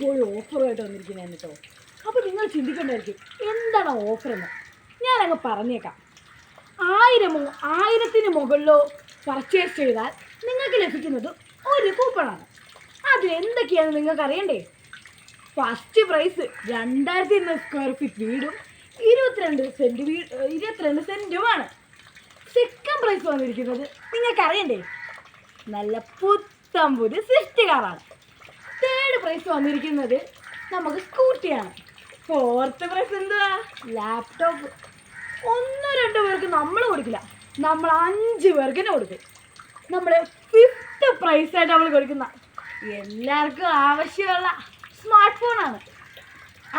അടിപൊളി ഓഫറുമായിട്ട് വന്നിരിക്കുന്നതാണ് കേട്ടോ. അപ്പോൾ നിങ്ങൾ ചിന്തിക്കേണ്ടായിരിക്കും എന്താണ് ഓഫർ എന്ന് ഞാനങ്ങ് പറഞ്ഞേക്കാം. ആയിരമോ ആയിരത്തിന് മുകളിലോ പർച്ചേസ് ചെയ്താൽ നിങ്ങൾക്ക് ലഭിക്കുന്നത് ഒരു കൂപ്പണാണ് അത് എന്തൊക്കെയാണ് നിങ്ങൾക്ക് അറിയണ്ടേ? ഫസ്റ്റ് പ്രൈസ് രണ്ടായിരത്തി ഇരുന്നൂറ് സ്ക്വയർ ഫീറ്റ് വീടും ഇരുപത്തിരണ്ട് സെന്റ് വീ ഇരുപത്തിരണ്ട് സെന്റുമാണ് സെക്കൻഡ് പ്രൈസ് വന്നിരിക്കുന്നത് നിങ്ങൾക്ക് അറിയണ്ടേ? നല്ല പുത്തം പുതിയ സ്വിഫ്റ്റ് കാറാണ് തേർഡ് പ്രൈസ് വന്നിരിക്കുന്നത് നമുക്ക് സ്കൂട്ടിയാണ് ഫോർത്ത് പ്രൈസ് എന്തുവാ? ലാപ്ടോപ്പ് ഒന്നോ രണ്ടോ പേർക്ക് നമ്മൾ കൊടുക്കില്ല. നമ്മൾ അഞ്ച് പേർക്ക് തന്നെ കൊടുക്കും. നമ്മൾ ഫിഫ്ത്ത് പ്രൈസായിട്ട് നമ്മൾ കൊടുക്കുന്ന എല്ലാവർക്കും ആവശ്യമുള്ള സ്മാർട്ട് ഫോണാണ്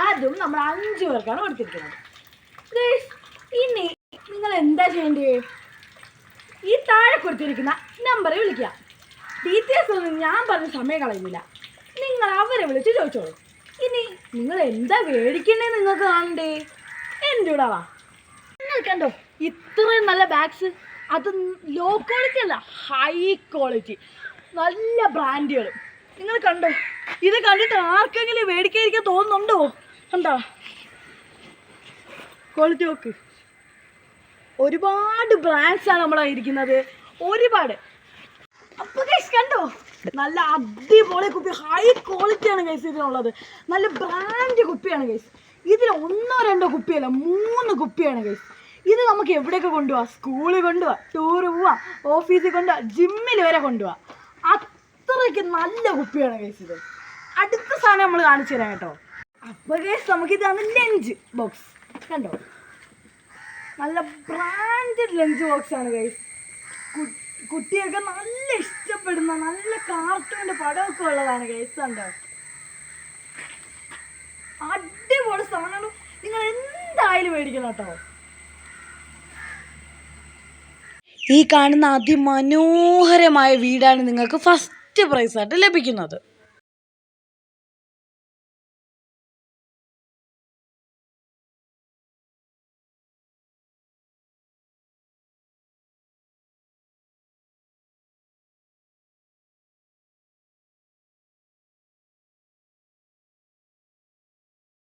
അതും നമ്മൾ അഞ്ച് പേർക്കാണ് കൊടുത്തിരിക്കുന്നത്. ഇനി നിങ്ങൾ എന്താ ചെയ്യേണ്ടത് ഈ താഴെ കൊടുത്തിരിക്കുന്ന നമ്പറിൽ വിളിക്കുക. ഡീറ്റെയിൽസ് ഒന്നും ഞാൻ പറഞ്ഞ സമയം കളയുന്നില്ല. നിങ്ങൾ അവരെ വിളിച്ച് ചോദിച്ചോളൂ. ഇനി നിങ്ങൾ എന്താ മേടിക്കണ്ടേ നിങ്ങൾക്ക് കാണണ്ടേ? എന്റെ കൂടെ വാ നിങ്ങൾ കണ്ടോ? ഇത്രയും നല്ല ബാഗ്സ് അത് ലോ ക്വാളിറ്റി അല്ല ഹൈ ക്വാളിറ്റി നല്ല ബ്രാൻഡുകൾ നിങ്ങൾ കണ്ടോ? ഇത് കണ്ടിട്ട് ആർക്കെങ്കിലും മേടിക്കാതിരിക്കാൻ തോന്നുന്നുണ്ടോ? കണ്ടോ? ക്വാളിറ്റി നോക്ക്. ഒരുപാട് ബ്രാൻഡ്സാണ് നമ്മളായിരിക്കുന്നത് ഒരുപാട്. അപ്പൊ ഗൈസ് കണ്ടോ? നല്ല അടിപൊളി കുപ്പി. ഹൈ ക്വാളിറ്റി ആണ് ഗൈസ് ഇതിനുള്ളത്. നല്ല ബ്രാൻഡ് കുപ്പിയാണ് ഗൈസ് ഇതിൽ ഒന്നോ രണ്ടോ കുപ്പിയല്ല മൂന്ന് കുപ്പിയാണ് ഗൈസ് ഇത് നമുക്ക് എവിടെയൊക്കെ കൊണ്ടുപോവാം? സ്കൂളിൽ കൊണ്ടുപോവാം ടൂർ പോവാം ഓഫീസിൽ കൊണ്ടുപോവാം ജിമ്മിൽ വരെ കൊണ്ടുപോവാം. അത്രയ്ക്ക് നല്ല കുപ്പിയാണ് ഗൈസ് ഇത്. അടുത്ത സാധനം നമ്മൾ കാണിച്ചു തരാം കേട്ടോ. അപ്പോൾ ഗൈസ് നമുക്കിതാണ് ലഞ്ച് ബോക്സ് കണ്ടോ? നല്ല ബ്രാൻഡഡ് ലഞ്ച് ബോക്സ് ആണ് ഗൈസ് കുട്ടിയൊക്കെ നല്ല ഇഷ്ടപ്പെടുന്ന നല്ല കാർട്ടൂണിന്റെ പടമൊക്കെ ഉള്ളതാണ് കേസുണ്ടോ അടിപൊളി സാധനമാണ്. നിങ്ങൾ എന്തായാലും മേടിക്കണം കേട്ടോ. ഈ കാണുന്ന അതിമനോഹരമായ വീടാണ് നിങ്ങൾക്ക് ഫസ്റ്റ് പ്രൈസ് ആയിട്ട് ലഭിക്കുന്നത്.